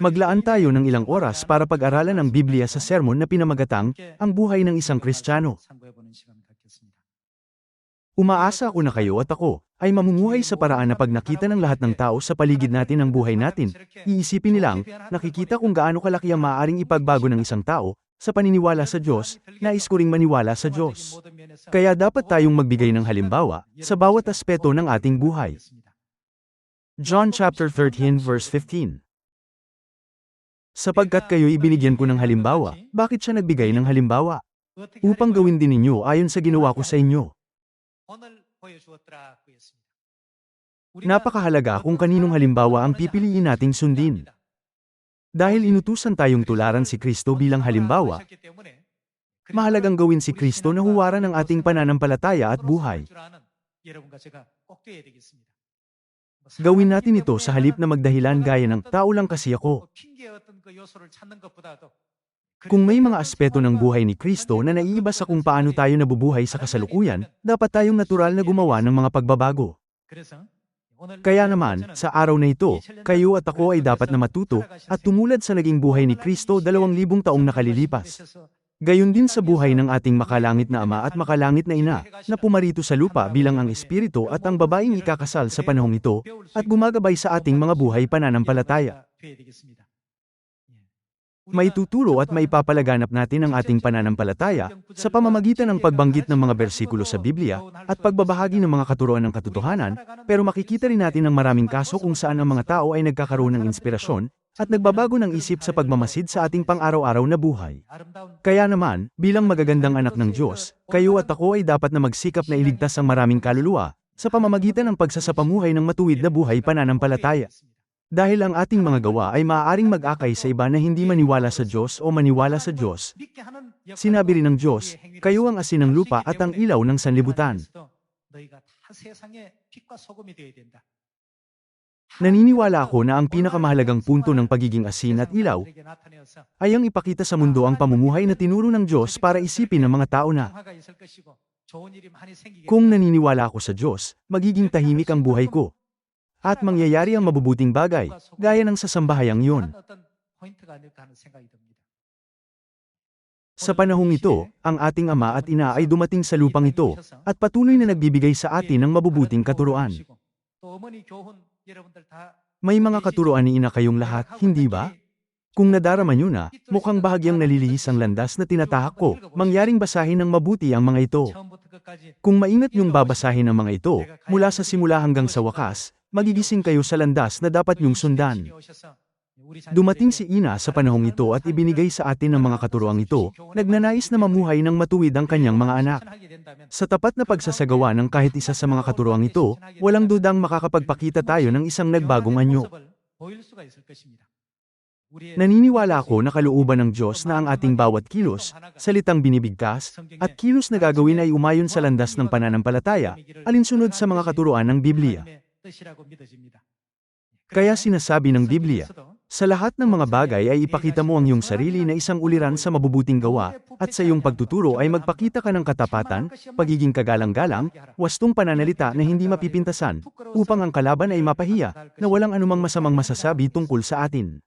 Maglaan tayo ng ilang oras para pag-aralan ang Biblia sa sermon na pinamagatang, Ang Buhay ng Isang Kristiyano. Umaasa ako na kayo at ako, ay mamumuhay sa paraan na pag nakita ng lahat ng tao sa paligid natin ang buhay natin, iisipin nilang, nakikita kung gaano kalaki ang maaaring ipagbago ng isang tao, sa paniniwala sa Diyos, nais ko ring maniwala sa Diyos. Kaya dapat tayong magbigay ng halimbawa, sa bawat aspeto ng ating buhay. John chapter 13 verse 15 Sapagkat kayo ibinigyan ko ng halimbawa, bakit siya nagbigay ng halimbawa? Upang gawin din ninyo ayon sa ginawa ko sa inyo. Napakahalaga kung kaninong halimbawa ang pipiliin nating sundin. Dahil inutusan tayong tularan si Kristo bilang halimbawa, mahalagang gawin si Kristo na huwaran ng ating pananampalataya at buhay. Gawin natin ito sa halip na magdahilan gaya ng tao lang kasi ako. Kung may mga aspeto ng buhay ni Kristo na naiiba sa kung paano tayo nabubuhay sa kasalukuyan, dapat tayong natural na gumawa ng mga pagbabago. Kaya naman, sa araw na ito, kayo at ako ay dapat na matuto at tumulad sa naging buhay ni Kristo dalawang libong taong nakalilipas. Gayon din sa buhay ng ating makalangit na ama at makalangit na ina, na pumarito sa lupa bilang ang espiritu at ang babaeng ikakasal sa panahong ito, at gumagabay sa ating mga buhay pananampalataya. May tuturo at may papalaganap natin ang ating pananampalataya sa pamamagitan ng pagbanggit ng mga bersikulo sa Biblia at pagbabahagi ng mga katuroan ng katotohanan, pero makikita rin natin ang maraming kaso kung saan ang mga tao ay nagkakaroon ng inspirasyon at nagbabago ng isip sa pagmamasid sa ating pang-araw-araw na buhay. Kaya naman, bilang magagandang anak ng Diyos, kayo at ako ay dapat na magsikap na iligtas ang maraming kaluluwa sa pamamagitan ng pagsasapamuhay ng matuwid na buhay pananampalataya. Dahil ang ating mga gawa ay maaaring mag-akay sa iba na hindi maniwala sa Diyos o maniwala sa Diyos. Sinabi rin ng Diyos, kayo ang asin ng lupa at ang ilaw ng sanlibutan. Naniniwala ako na ang pinakamahalagang punto ng pagiging asin at ilaw ay ang ipakita sa mundo ang pamumuhay na tinuro ng Diyos para isipin ng mga tao na kung naniniwala ako sa Diyos, magiging tahimik ang buhay ko. At mangyayari ang mabubuting bagay, gaya ng sasambahayang yun. Sa panahong ito, ang ating ama at ina ay dumating sa lupang ito, at patuloy na nagbibigay sa atin ng mabubuting katuruan. May mga katuruan ni ina kayong lahat, hindi ba? Kung nadarama nyo na, mukhang bahagyang nalilihis ang landas na tinatahak ko, mangyaring basahin ng mabuti ang mga ito. Kung maingat yung babasahin ang mga ito, mula sa simula hanggang sa wakas, magigising kayo sa landas na dapat nyong sundan. Dumating si Ina sa panahong ito at ibinigay sa atin ang mga katuroang ito, nagnanais na mamuhay ng matuwid ang kanyang mga anak. Sa tapat na pagsasagawa ng kahit isa sa mga katuroang ito, walang dudang makakapagpakita tayo ng isang nagbagong anyo. Naniniwala ako na kalooban ng Diyos na ang ating bawat kilos, salitang binibigkas, at kilos na gagawin ay umayon sa landas ng pananampalataya, alinsunod sa mga katuroan ng Biblia. Kaya sinasabi ng Biblia, sa lahat ng mga bagay ay ipakita mo ang iyong sarili na isang uliran sa mabubuting gawa, at sa iyong pagtuturo ay magpakita ka ng katapatan, pagiging kagalang-galang, wastong pananalita na hindi mapipintasan, upang ang kalaban ay mapahiya, na walang anumang masamang masasabi tungkol sa atin.